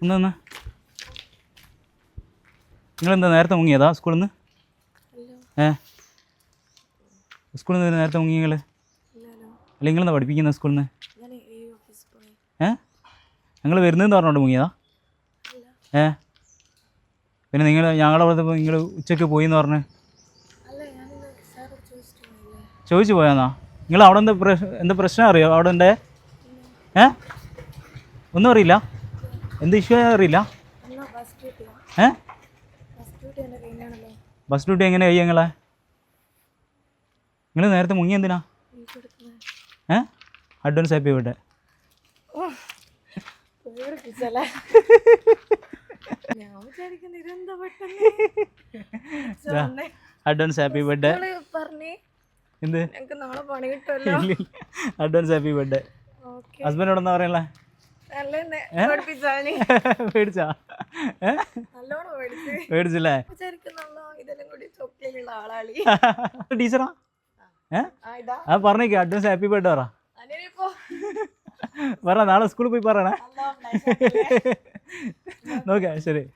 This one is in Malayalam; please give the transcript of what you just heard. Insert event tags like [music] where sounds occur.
ഒന്ന് നിങ്ങളെന്താ നേരത്തെ മുങ്ങിയതാ സ്കൂളിൽ നിന്ന് ഏ? സ്കൂളിൽ നിന്ന് നേരത്തെ മുങ്ങി നിങ്ങൾ അല്ല നിങ്ങളെന്താ പഠിപ്പിക്കുന്ന സ്കൂളിൽ നിന്ന് ഏ? ഞങ്ങൾ വരുന്നതെന്ന് പറഞ്ഞോണ്ട് മുങ്ങിയതാ? ഏ? പിന്നെ നിങ്ങൾ ഞങ്ങളുടെ അവിടെ നിങ്ങൾ ഉച്ചയ്ക്ക് പോയി എന്ന് പറഞ്ഞ് ചോദിച്ചു പോയാന്നാ? നിങ്ങൾ അവിടെ എന്താ പ്രശ്നം എന്താ പ്രശ്നം അറിയോ? അവിടെ ഉണ്ട് ഏ? ഒന്നും അറിയില്ല? എന്ത് ഇഷ്യൂ അറിയില്ല? ഏ? ബസ് ഡ്യൂട്ടി എങ്ങനെ കഴിയും നിങ്ങളെ? നിങ്ങൾ നേരത്തെ മുങ്ങി എന്തിനാ? ഏ? അഡ്വാൻസ് ഇതെന്താ പെട്ടെന്ന്? അഡ്വാൻസ് ഹാപ്പി ബർത്ത്ഡേ എന്ത്? അഡ്വാൻസ് ഹാപ്പി ബർത്ത്ഡേ ഹസ്ബൻഡ് എവിടെ എന്താ പറയണേ [laughs] പേടിച്ചാ? പേടിച്ചില്ലേ? [laughs] ടീച്ചറാ? ആ പറഞ്ഞേക്ക്. അഡ്വാൻസ് ഹാപ്പി ബർത്ത്ഡേ പറ. [laughs] പറ നാളെ സ്കൂളിൽ പോയി പറയണേ. നോക്കാം ശരി.